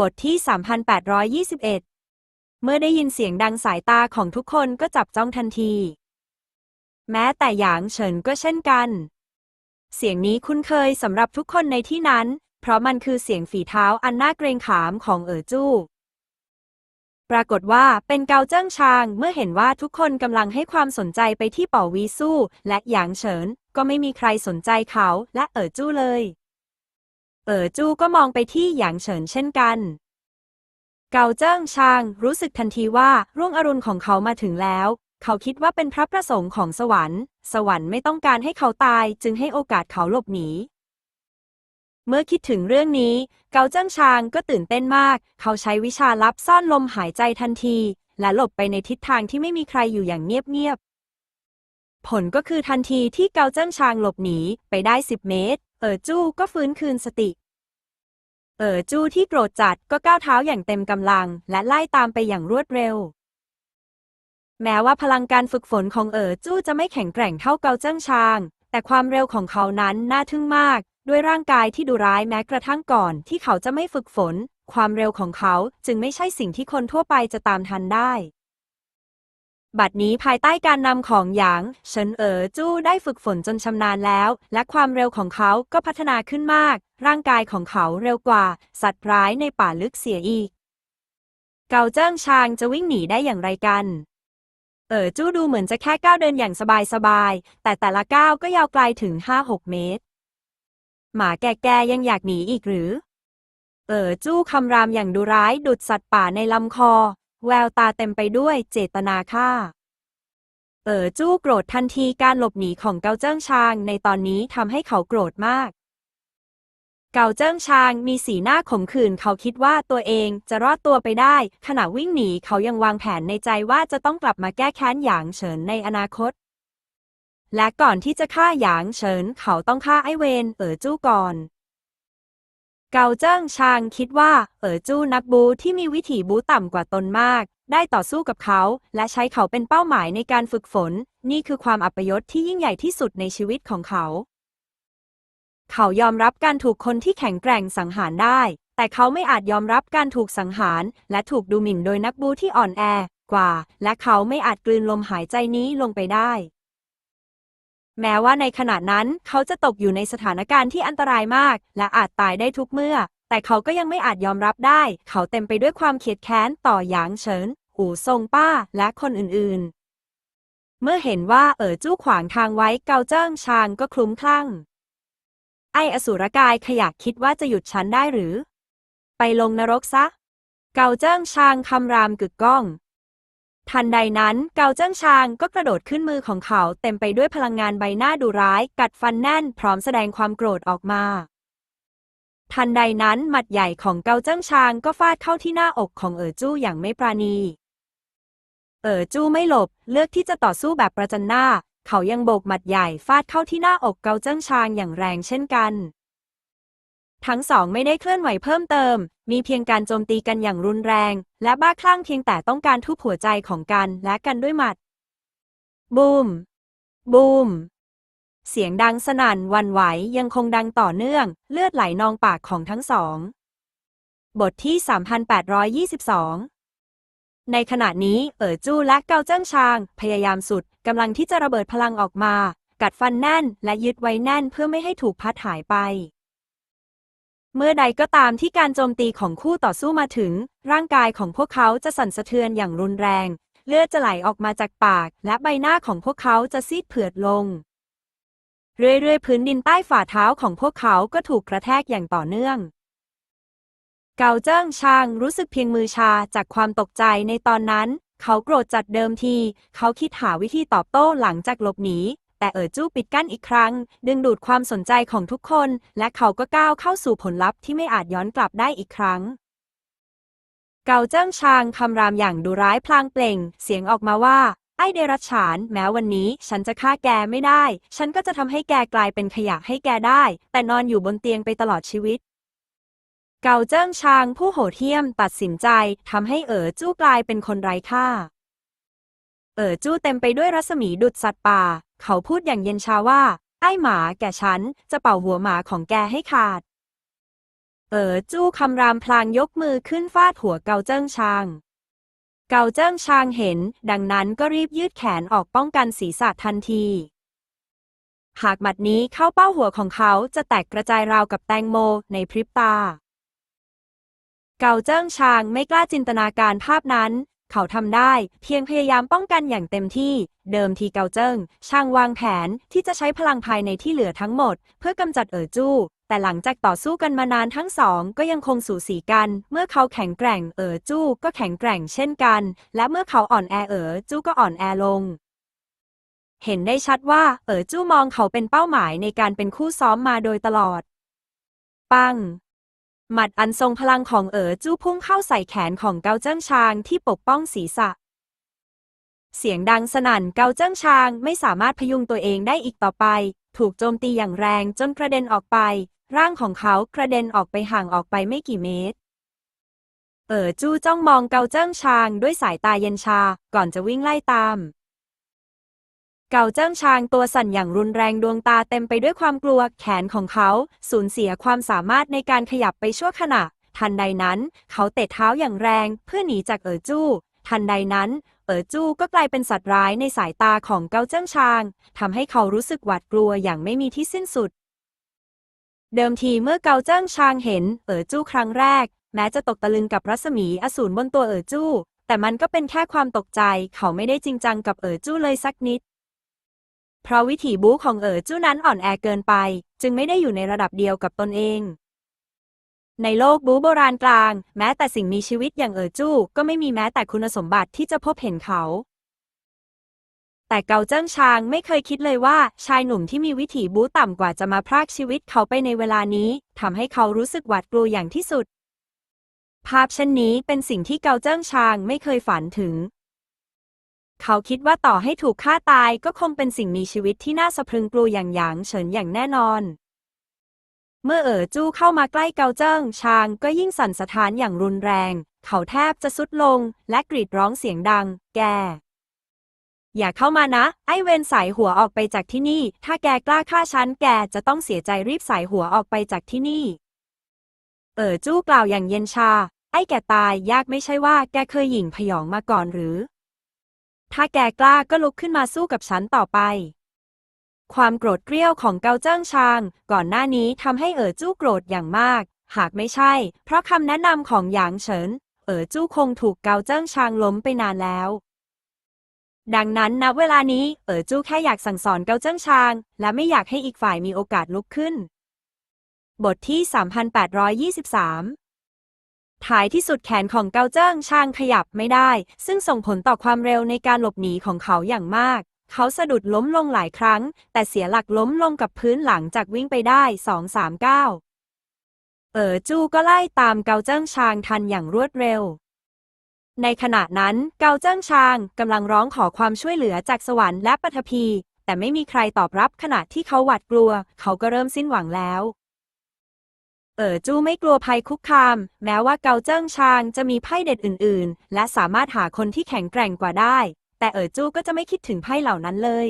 บทที่ 3821 เมื่อได้ยินเสียงดังสายตาของทุกคนก็จับจ้องทันที แม้แต่หยางเฉินก็เช่นกัน เสียงนี้คุ้นเคยสำหรับทุกคนในที่นั้น เพราะมันคือเสียงฝีเท้าอันน่าเกรงขามของเอ๋อจู้ ปรากฏว่าเป็นเกาเจิ้งชางเมื่อเห็นว่าทุกคนกำลังให้ความสนใจไปที่เป่าวีสู้ และหยางเฉินก็ไม่มีใครสนใจเขาและเอ๋อจู้เลย เอ๋อจู้ก็มองไปที่หยางเฉินเช่นกัน เกาเจิ้งชางรู้สึกทันทีว่ารุ่งอรุณของเขามาถึงแล้ว เขาคิดว่าเป็นพระประสงค์ของสวรรค์ สวรรค์ไม่ต้องการให้เขาตายจึงให้โอกาสเขาหลบหนีเมื่อคิดถึงเรื่องนี้ เกาเจิ้งชางก็ตื่นเต้นมาก เขาใช้วิชาลับซ่อนลมหายใจทันที และหลบไปในทิศทางที่ไม่มีใครอยู่อย่างเงียบๆ ผลก็คือทันทีที่เกาเจิ้งชางหลบหนีไปได้10เมตร เอ๋อจู้ก็ฟื้นคืนสติ เอ๋อจู้ที่โกรธจัดก็ก้าวเท้าอย่างเต็มกำลัง และไล่ตามไปอย่างรวดเร็ว แม้ว่าพลังการฝึกฝนของเอ๋อจู้จะไม่แข็งแกร่งเท่าเกาเจิ้งชาง แต่ความเร็วของเขานั้นน่าทึ่งมาก ด้วยร่างกายที่ดุร้ายแม้กระทั่งก่อน ที่เขาจะไม่ฝึกฝน ความเร็วของเขาจึงไม่ใช่สิ่งที่คนทั่วไปจะตามทันได้ บัดนี้ภายใต้การนำของหยางเฉินเอ๋อจู้ได้ฝึกฝนจนชำนาญแล้ว และความเร็วของเขาก็พัฒนาขึ้นมาก ร่างกายของเขาเร็วกว่า สัตว์ร้ายในป่าลึกเสียอีก เกาเจิ้งชางจะวิ่งหนีได้อย่างไรกัน เอ๋อจู้ดูเหมือนจะแค่ก้าวเดินอย่างสบายๆ แต่แต่ละก้าวก็ยาวไกลถึง5-6เมตร หมาแก่ๆยังอยากหนีอีกหรือ เอ๋อจู้คำรามอย่างดุร้ายดุดสัตว์ป่าในลำคอ แววตาเต็มไปด้วยเจตนาฆ่าเอ๋อจู้โกรธทันทีการหลบหนีของเกาเจิ้งชางในตอนนี้ทำให้เขาโกรธมาก เกาเจิ้งชางมีสีหน้าขมขื่นเขาคิดว่าตัวเองจะรอดตัวไปได้ ขณะวิ่งหนีเขายังวางแผนในใจว่าจะต้องกลับมาแก้แค้นหยางเฉินในอนาคต และก่อนที่จะฆ่าหยางเฉินเขาต้องฆ่าไอเวนเอ๋อจู้ก่อน เกาเจิ้งชางคิดว่า เอ๋อจู้นักบูที่มีวิถีบูต่ำกว่าตนมาก ได้ต่อสู้กับเขา และใช้เขาเป็นเป้าหมายในการฝึกฝน นี่คือความอัปยศที่ยิ่งใหญ่ที่สุดในชีวิตของเขา เขายอมรับการถูกคนที่แข็งแกร่งสังหารได้ แต่เขาไม่อาจยอมรับการถูกสังหาร และถูกดูหมิ่นโดยนักบูที่อ่อนแอกว่า และเขาไม่อาจกลืนลมหายใจนี้ลงไปได้ แม้ว่าในขณะนั้นเขาจะตกอยู่ในสถานการณ์ที่อันตรายมาก และอาจตายได้ทุกเมื่อ แต่เขาก็ยังไม่อาจยอมรับได้ เขาเต็มไปด้วยความเขียดแค้นต่อหยางเฉินหูซงป้าและคนอื่นๆ เมื่อเห็นว่าเอ๋อจู้ขวางทางไว้เกาเจิ้งชางก็คลุ้มคลั่ง ไออสูรกายขยะคิดว่าจะหยุดฉันได้หรือ ไปลงนรกซะ เกาเจิ้งชางคำรามกึกก้อง ทันใดนั้นเกาเจิ้งชางก็กระโดดขึ้นมือของเขาเต็มไปด้วยพลังงานใบหน้าดุร้าย กัดฟันแน่นพร้อมแสดงความโกรธออกมา ทันใดนั้นหมัดใหญ่ของเกาเจิ้งชางก็ฟาดเข้าที่หน้าอกของเอ๋อจู้อย่างไม่ปราณี เอ๋อจู้ไม่หลบเลือกที่จะต่อสู้แบบประจันหน้า เขายังโบกหมัดใหญ่ฟาดเข้าที่หน้าอกเกาเจิ้งชางอย่างแรงเช่นกัน ทั้งสองไม่ได้เคลื่อนไหวเพิ่มเติม มีเพียงการโจมตีกันอย่างรุนแรง และบ้าคลั่งเพียงแต่ต้องการทุบหัวใจของกันและกันด้วยหมัด บูม บูม เสียงดังสนั่นวันไหวยังคงดังต่อเนื่อง เลือดไหลนองปากของทั้งสอง บทที่ 3822 ในขณะนี้เอ๋อจู้และเกาเจิ้งชาง พยายามสุดกำลังที่จะระเบิดพลังออกมา กัดฟันแน่นและยึดไว้แน่นเพื่อไม่ให้ถูกพัดหายไป เมื่อใดก็ตามที่การโจมตีของคู่ต่อสู้มาถึง ร่างกายของพวกเขาจะสั่นสะเทือนอย่างรุนแรง เลือดจะไหลออกมาจากปาก และใบหน้าของพวกเขาจะซีดเผือดลง เรื่อยๆ พื้นดินใต้ฝ่าเท้าของพวกเขาก็ถูกกระแทกอย่างต่อเนื่อง เกาเจิ้งชางรู้สึกเพียงมือชาจากความตกใจในตอนนั้น เขาโกรธจัดเดิมที เขาคิดหาวิธีตอบโต้หลังจากหลบหนี แต่เอ๋อจู้ปิดกั้นอีกครั้ง ดึงดูดความสนใจของทุกคน และเขาก็ก้าวเข้าสู่ผลลัพธ์ที่ไม่อาจย้อนกลับได้อีกครั้ง เกาเจิ้งชางคำรามอย่างดุร้ายพลางเปล่ง เสียงออกมาว่า ไอ้เดรัจฉาน แม้วันนี้ ฉันจะฆ่าแกไม่ได้ ฉันก็จะทำให้แกกลายเป็นขยะให้แกได้ แต่นอนอยู่บนเตียงไปตลอดชีวิตเกาเจิ้งชางผู้โหดเหี้ยมตัดสินใจทำให้เอ๋อจู้กลายเป็นคนไร้ค่า เอ๋อจู้เต็มไปด้วยรัศมีดุดสัตว์ป่า เขาพูดอย่างเย็นชาว่า ไอ้หมาแกฉัน จะเป่าหัวหมาของแกให้ขาด เอ๋อจู้คำรามพลางยกมือขึ้นฟาดหัวเกาเจิ้งชาง เกาเจิ้งชางเห็น ดังนั้นก็รีบยืดแขนออกป้องกันศีรษะทันทีหากหมัดนี้เข้าเป้าหัวของเขาจะแตกกระจายราวกับแตงโมในพริบตา เกาเจิ้งชางไม่กล้าจินตนาการภาพนั้น เขาทำได้เพียงพยายามป้องกันอย่างเต็มที่ เดิมทีเกาเจิ้งช่างวางแผนที่จะใช้พลังภายในที่เหลือทั้งหมด เพื่อกำจัดเอ๋อจู้ แต่หลังจากต่อสู้กันมานานทั้งสอง ก็ยังคงสูสีกัน เมื่อเขาแข็งแกร่งเอ๋อจู้ก็แข็งแกร่งเช่นกัน และเมื่อเขาอ่อนแอเอ๋อจู้ก็อ่อนแอลงเห็นได้ชัดว่าเอ๋อจู้มองเขาเป็นเป้าหมายในการเป็นคู่ซ้อมมาโดยตลอด ปัง หมัดอันทรงพลังของเอ๋อจู้พุ่งเข้าใส่แขนของเกาเจิ้งชางที่ปกป้องศีรษะ เสียงดังสนั่นเกาเจิ้งชางไม่สามารถพยุงตัวเองได้อีกต่อไป ถูกโจมตีอย่างแรงจนกระเด็นออกไป ร่างของเขากระเด็นออกไปห่างออกไปไม่กี่เมตร เอ๋อจู้จ้องมองเกาเจิ้งชางด้วยสายตาเย็นชาก่อนจะวิ่งไล่ตาม เกาเจิ้งชางตัวสั่นอย่างรุนแรงดวงตาเต็มไปด้วยความกลัว แขนของเขาสูญเสียความสามารถในการขยับไปชั่วขณะ ทันใดนั้น เขาเตะเท้าอย่างแรงเพื่อหนีจากเอ๋อจู้ ทันใดนั้น เอ๋อจู้ก็กลายเป็นสัตว์ร้ายในสายตาของเกาเจิ้งชางทำให้เขารู้สึกหวาดกลัวอย่างไม่มีที่สิ้นสุด เดิมทีเมื่อเกาเจิ้งชางเห็น เอ๋อจู้ครั้งแรก แม้จะตกตะลึงกับรัศมีอสูรบนตัวเอ๋อจู้แต่มันก็เป็นแค่ความตกใจ เขาไม่ได้จริงจังกับเอ๋อจู้เลยสักนิด เพราะวิถีบู๊ของเอ๋อจู้นั้นอ่อนแอเกินไป จึงไม่ได้อยู่ในระดับเดียวกับตนเอง ในโลกบู๊โบราณกลาง แม้แต่สิ่งมีชีวิตอย่างเอ๋อจู้ก็ไม่มีแม้แต่คุณสมบัติที่จะพบเห็นเขา แต่เกาเจิ้งชางไม่เคยคิดเลยว่า ชายหนุ่มที่มีวิถีบู๊ต่ำกว่าจะมาพรากชีวิตเขาไปในเวลานี้ทำให้เขารู้สึกหวาดกลัวอย่างที่สุดภาพเช่นนี้เป็นสิ่งที่เกาเจิ้งชางไม่เคยฝันถึง เขาคิดว่าต่อให้ถูกฆ่าตายก็คงเป็นสิ่งมีชีวิตที่น่าสะพรึงกลัวอย่างหยางเฉินอย่างแน่นอน เมื่อเอ๋อจู้เข้ามาใกล้เกาเจิ้งชางก็ยิ่งสั่นสะท้านอย่างรุนแรง เขาแทบจะสุดลงและกรีดร้องเสียงดัง แก อย่าเข้ามานะ ไอเวนสายหัวออกไปจากที่นี่ ถ้าแกกล้าฆ่าฉันแกจะต้องเสียใจรีบสายหัวออกไปจากที่นี่ เอ๋อจู้กล่าวอย่างเย็นชา ไอ้แกตายยากไม่ใช่ว่าแกเคยหยิ่งพยองมาก่อนหรือ ถ้าแกกล้าก็ลุกขึ้นมาสู้กับฉันต่อไป ความโกรธเกรี้ยวของเกาเจิ้งชาง ก่อนหน้านี้ทำให้เอ๋อจู้โกรธอย่างมาก หากไม่ใช่ เพราะคำแนะนำของหยางเฉิน เอ๋อจู้คงถูกเกาเจิ้งชางล้มไปนานแล้ว ดังนั้นณเวลานี้เอ๋อจู้แค่อยากสั่งสอนเกาเจิ้งชาง และไม่อยากให้อีกฝ่ายมีโอกาสลุกขึ้น บทที่ 3823 ท้ายที่สุดแขนของเกาเจิ้งชางขยับไม่ได้ ซึ่งส่งผลต่อความเร็วในการหลบหนีของเขาอย่างมาก เขาสะดุดล้มลงหลายครั้ง แต่เสียหลักล้มลงกับพื้นหลังจากวิ่งไปได้สองสามก้าวเอ๋อจู้ก็ไล่ตามเกาเจิ้งชางทันอย่างรวดเร็ว ในขณะนั้นเกาเจิ้งชางกำลังร้องขอความช่วยเหลือจากสวรรค์และปฐพีแต่ไม่มีใครตอบรับขณะที่เขาหวาดกลัว เขาก็เริ่มสิ้นหวังแล้ว เอ๋อจู้ไม่กลัวภัยคุกคาม แม้ว่าเกาเจิ้งชางจะมีไพ่เด็ดอื่น ๆ และสามารถหาคนที่แข็งแกร่งกว่าได้ แต่เอ๋อจู้ก็จะไม่คิดถึงไพ่เหล่านั้นเลย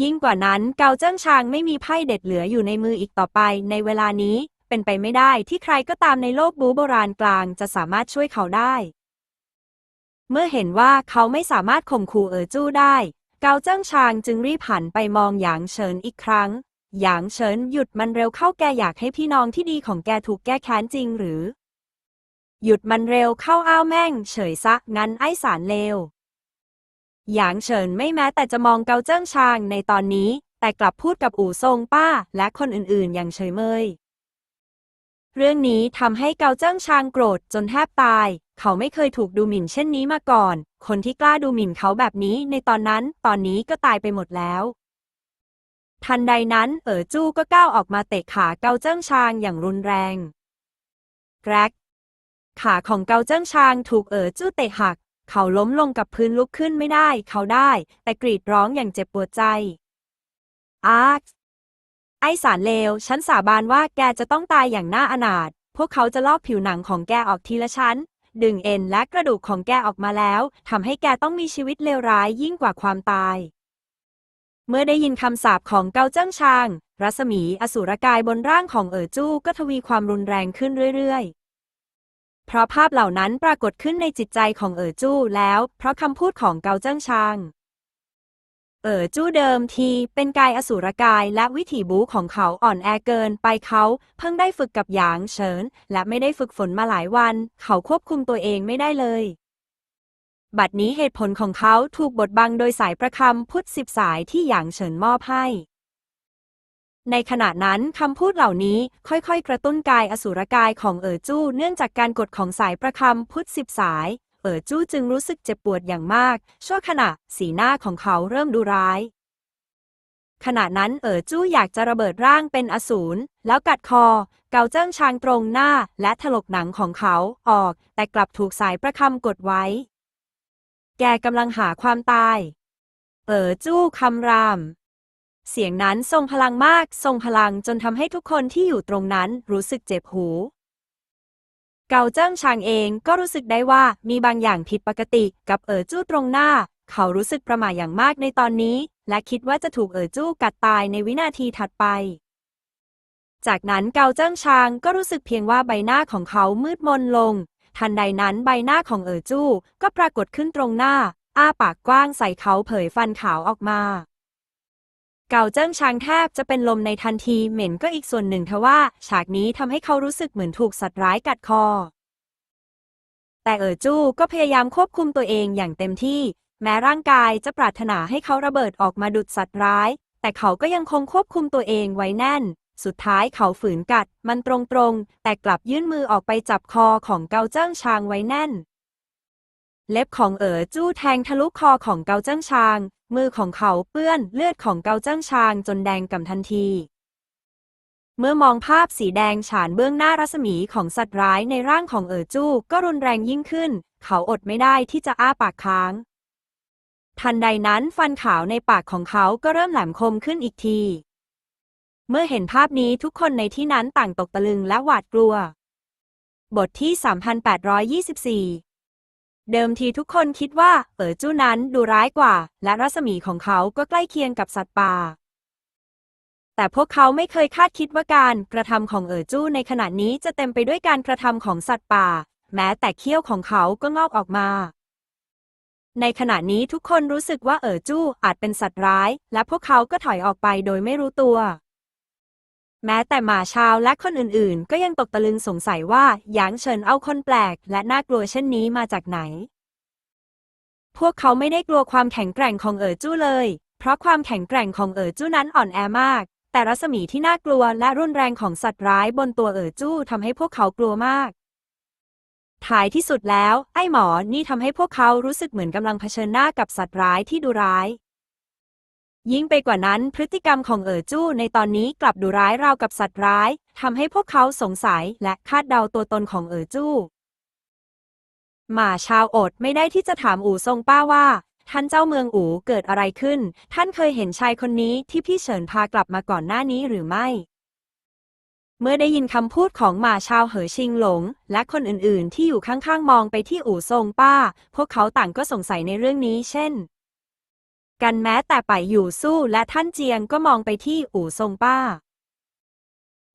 ยิ่งกว่านั้นเกาเจิ้งชางไม่มีไพ่เด็ดเหลืออยู่ในมืออีกต่อไป ในเวลานี้เป็นไปไม่ได้ที่ใครก็ตามในโลกบูโบราณกลางจะสามารถช่วยเขาได้ เมื่อเห็นว่าเขาไม่สามารถข่มขู่เอ๋อจู้ได้ เกาเจิ้งชางจึงรีบหันไปมองหยางเฉินอีกครั้ง หยางเฉินหยุดมันเร็วเข้าแกอยากให้พี่น้องที่ดีของแกถูกแก้แค้นจริงหรือ หยุดมันเร็วเข้าอ้าวแม่ง เฉยซะงั้นไอ้สารเลวหยางเฉินไม่แม้แต่จะมองเกาเจิ้งชางในตอนนี้ แต่กลับพูดกับอู่ซงป้า และคนอื่นๆ อย่างเฉยเมย เรื่องนี้ทำให้เกาเจิ้งชางโกรธจนแทบตาย เขาไม่เคยถูกดูหมิ่นเช่นนี้มาก่อน คนที่กล้าดูหมิ่นเขาแบบนี้ในตอนนั้น ตอนนี้ก็ตายไปหมดแล้ว ทันใดนั้นเอ๋อจู้ก็ก้าวออกมาเตะขาเกาเจิ้งชางอย่างรุนแรงแกรกขาของเกาเจิ้งชางถูกเอ๋อจู้เตะหัก เขาล้มลงกับพื้นลุกขึ้นไม่ได้ เขาได้ แต่กรีดร้องอย่างเจ็บปวดใจ อาร์คไอสารเลว ฉันสาบานว่าแกจะต้องตายอย่างน่าอนาถ พวกเขาจะลอกผิวหนังของแกออกทีละชั้น ดึงเอ็นและกระดูกของแกออกมาแล้ว ทำให้แกต้องมีชีวิตเลวร้ายยิ่งกว่าความตาย เมื่อได้ยินคำสาปของเกาเจิ้งชาง รัศมีอสูรกายบนร่างของเอ๋อจู้ก็ทวีความรุนแรงขึ้นเรื่อยๆ เพราะภาพเหล่านั้นปรากฏขึ้นในจิตใจของเอ๋อจู้แล้ว เพราะคำพูดของเกาเจิ้งชาง เอ๋อจู้เดิมทีเป็นกายอสูรกายและวิถีบูของเขาอ่อนแอเกินไปเขาเพิ่งได้ฝึกกับหยางเฉินและไม่ได้ฝึกฝนมาหลายวัน เขาควบคุมตัวเองไม่ได้เลย บัดนี้เหตุผลของเขาถูกบดบังโดยสายประคำพุทธสิบสายที่หยางเฉินมอบให้ ในขณะนั้นคำพูดเหล่านี้ค่อยๆ กระตุ้นกายอสูรกายของเอ๋อจู้เนื่องจากการกดของสายประคำพุทธสิบสาย เอ๋อจู้จึงรู้สึกเจ็บปวดอย่างมาก ชั่วขณะสีหน้าของเขาเริ่มดูร้ายขณะนั้นเอ๋อจู้อยากจะระเบิดร่างเป็นอสูรแล้วกัดคอ เกาเจิ้งชางตรงหน้าและถลกหนังของเขาออก แต่กลับถูกสายประคำกดไว้ แกกำลังหาความตาย เอ๋อจู้คำราม เสียงนั้นทรงพลังมาก ทรงพลังจนทำให้ทุกคนที่อยู่ตรงนั้นรู้สึกเจ็บหู เกาเจิ้งชางเองก็รู้สึกได้ว่ามีบางอย่างผิดปกติกับเอ๋อจู้ตรงหน้า เขารู้สึกประหม่าอย่างมากในตอนนี้ และคิดว่าจะถูกเอ๋อจู้กัดตายในวินาทีถัดไปจากนั้นเกาเจิ้งชางก็รู้สึกเพียงว่าใบหน้าของเขามืดมนลง ทันใดนั้นใบหน้าของเอ๋อจู้ก็ปรากฏขึ้นตรงหน้า อ้าปากกว้างใส่เขาเผยฟันขาวออกมา เก่าเจิ้งชางแทบจะเป็นลมในทันทีเหม็นก็อีกส่วนหนึ่งทว่า ฉากนี้ทำให้เขารู้สึกเหมือนถูกสัตว์ร้ายกัดคอ แต่เอ๋อจู้ก็พยายามควบคุมตัวเองอย่างเต็มที่ แม้ร่างกายจะปรารถนาให้เขาระเบิดออกมาดุดสัตว์ร้าย แต่เขาก็ยังคงควบคุมตัวเองไว้แน่น สุดท้ายเขาฝืนกัดมันตรงๆ แต่กลับยื่นมือออกไปจับคอของเกาเจิ้งชางไว้แน่น เล็บของเอ๋อจู้แทงทะลุคอของเกาเจิ้งชาง มือของเขาเปื้อนเลือดของเกาเจิ้งชางจนแดงก่ำทันที เมื่อมองภาพสีแดงฉานเบื้องหน้ารัศมีของสัตว์ร้ายในร่างของเอ๋อจู้ก็รุนแรงยิ่งขึ้น เขาอดไม่ได้ที่จะอ้าปากค้างทันใดนั้นฟันขาวในปากของเขาก็เริ่มแหลมคมขึ้นอีกที เมื่อเห็นภาพนี้ทุกคนในที่นั้นต่างตกตะลึงและหวาดกลัว บทที่ 3824 เดิมทีทุกคนคิดว่าเอ๋อจู้นั้นดูร้ายกว่า และรัศมีของเขาก็ใกล้เคียงกับสัตว์ป่า แต่พวกเขาไม่เคยคาดคิดว่าการกระทำของเอ๋อจู้ในขณะนี้จะเต็มไปด้วยการกระทำของสัตว์ป่า แม้แต่เขี้ยวของเขาก็งอกออกมาในขณะนี้ทุกคนรู้สึกว่าเอ๋อจู้อาจเป็นสัตว์ร้าย และพวกเขาก็ถอยออกไปโดยไม่รู้ตัว แม้แต่หมาชาวและคนอื่นๆ ก็ยังตกตะลึงสงสัยว่าหยางเฉินเอาคนแปลก และน่ากลัวเช่นนี้มาจากไหน พวกเขาไม่ได้กลัวความแข็งแกร่งของเอ๋อจู้เลย เพราะความแข็งแกร่งของเอ๋อจู้นั้นอ่อนแอมาก แต่รัศมีที่น่ากลัวและรุนแรงของสัตว์ร้ายบนตัวเอ๋อจู้ทำให้พวกเขากลัวมากท้ายที่สุดแล้ว ไอ้หมอนี่ทำให้พวกเขารู้สึกเหมือนกำลังเผชิญหน้ากับสัตว์ร้ายที่ดูร้าย ยิ่งไปกว่านั้นพฤติกรรมของเอ๋อจู้ในตอนนี้กลับดูร้ายราวกับสัตว์ร้ายทำให้พวกเขาสงสัยและคาดเดาตัวตนของเอ๋อจู้หมาชาวอดไม่ได้ที่จะถามอู่ทรงป้าว่า ท่านเจ้าเมืองอู่เกิดอะไรขึ้น ท่านเคยเห็นชายคนนี้ที่พี่เฉินพากลับมาก่อนหน้านี้หรือไม่ เมื่อได้ยินคำพูดของหมาชาวเหอชิงหลง และคนอื่นๆ ที่อยู่ข้างๆมองไปที่อู่ทรงป้า พวกเขาต่างก็สงสัยในเรื่องนี้เช่น กันแม้แต่ไปอยู่สู้และท่านเจียงก็มองไปที่อู่ทรงป้า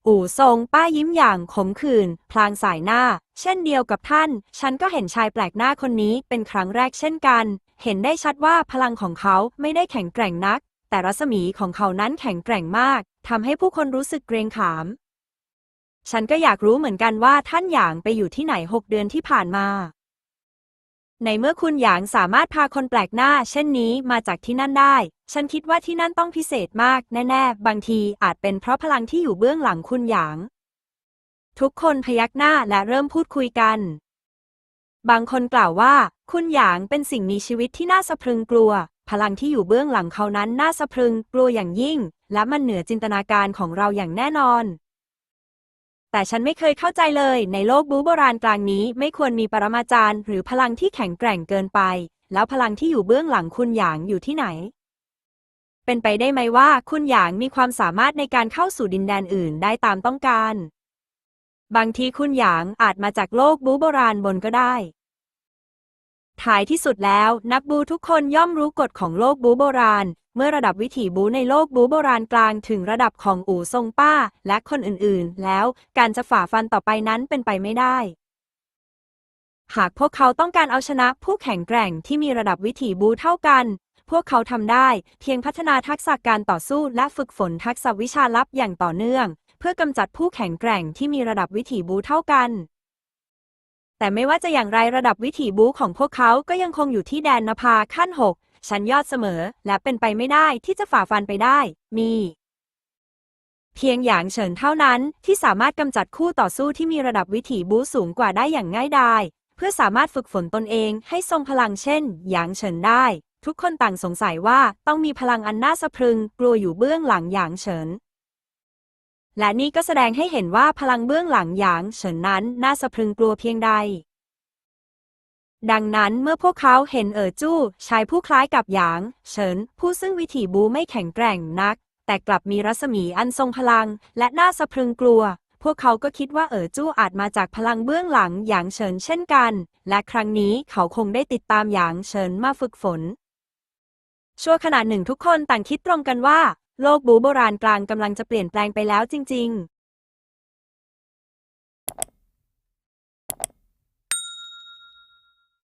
อู่ทรงป้ายิ้มอย่างขมขื่นพลางสายหน้า เช่นเดียวกับท่าน ฉันก็เห็นชายแปลกหน้าคนนี้เป็นครั้งแรกเช่นกัน เห็นได้ชัดว่าพลังของเขาไม่ได้แข็งแกร่งนัก แต่รัศมีของเขานั้นแข็งแกร่งมากทำให้ผู้คนรู้สึกเกรงขาม ฉันก็อยากรู้เหมือนกันว่าท่านหยางไปอยู่ที่ไหนหกเดือนที่ผ่านมา ในเมื่อคุณหยางสามารถพาคนแปลกหน้า เช่นนี้มาจากที่นั่นได้ ฉันคิดว่าที่นั่นต้องพิเศษมากแน่ๆ บางทีอาจเป็นเพราะพลังที่อยู่เบื้องหลังคุณหยาง ทุกคนพยักหน้าและเริ่มพูดคุยกัน บางคนกล่าวว่า คุณหยางเป็นสิ่งมีชีวิตที่น่าสะพรึงกลัว พลังที่อยู่เบื้องหลังเขานั้นน่าสะพรึงกลัวอย่างยิ่ง และมันเหนือจินตนาการของเราอย่างแน่นอน แต่ฉันไม่เคยเข้าใจเลย ในโลกบูโบราณกลางนี้ไม่ควรมีปรมาจารย์ หรือพลังที่แข็งแกร่งเกินไป แล้วพลังที่อยู่เบื้องหลังคุณหยางอยู่ที่ไหน เป็นไปได้ไหมว่าคุณหยางมีความสามารถในการเข้าสู่ดินแดนอื่นได้ตามต้องการ บางทีคุณหยางอาจมาจากโลกบูโบราณบนก็ได้ ท้ายที่สุดแล้วนักบูทุกคนย่อมรู้กฎของโลกบูโบราณ เมื่อระดับวิถีบูในโลกบูโบราณกลางถึงระดับของอู่ทรงป้า และคนอื่นๆ แล้วการจะฝ่าฟันต่อไปนั้นเป็นไปไม่ได้ หากพวกเขาต้องการเอาชนะผู้แข็งแกร่งที่มีระดับวิถีบูเท่ากัน พวกเขาทำได้เพียงพัฒนาทักษะการต่อสู้และฝึกฝนทักษะวิชาลับอย่างต่อเนื่อง เพื่อกำจัดผู้แข็งแกร่งที่มีระดับวิถีบูเท่ากัน แต่ไม่ว่าจะอย่างไรระดับวิถีบู๊ของพวกเขาก็ยังคงอยู่ที่แดนนภาขั้น 6 ชั้นยอดเสมอ และเป็นไปไม่ได้ที่จะฝ่าฟันไปได้ มี เพียงหยางเฉินเท่านั้นที่สามารถกำจัดคู่ต่อสู้ที่มีระดับวิถีบู๊สูงกว่าได้อย่างง่ายดายเพื่อสามารถฝึกฝนตนเองให้ทรงพลังเช่น หยางเฉินได้ ทุกคนต่างสงสัยว่าต้องมีพลังอันน่าสะพรึง กลัวอยู่เบื้องหลังหยางเฉิน และนี่ก็แสดงให้เห็นว่าพลังเบื้องหลังหยางเฉินนั้นน่าสะพรึงกลัวเพียงใด ดังนั้นเมื่อพวกเขาเห็นเอ๋อจู้ชายผู้คล้ายกับหยาง เฉิน ผู้ซึ่งวิถีบูไม่แข็งแกร่งนัก แต่กลับมีรัศมีอันทรงพลัง และน่าสะพรึงกลัว พวกเขาก็คิดว่าเอ๋อจู้อาจมาจากพลังเบื้องหลังหยางเฉินเช่นกัน และครั้งนี้เขาคงได้ติดตามหยางเฉินมาฝึกฝนชั่วขณะหนึ่งทุกคนต่างคิดตรงกันว่า โลกบูโบราณกลางกำลังจะเปลี่ยนแปลงไปแล้วจริง ๆ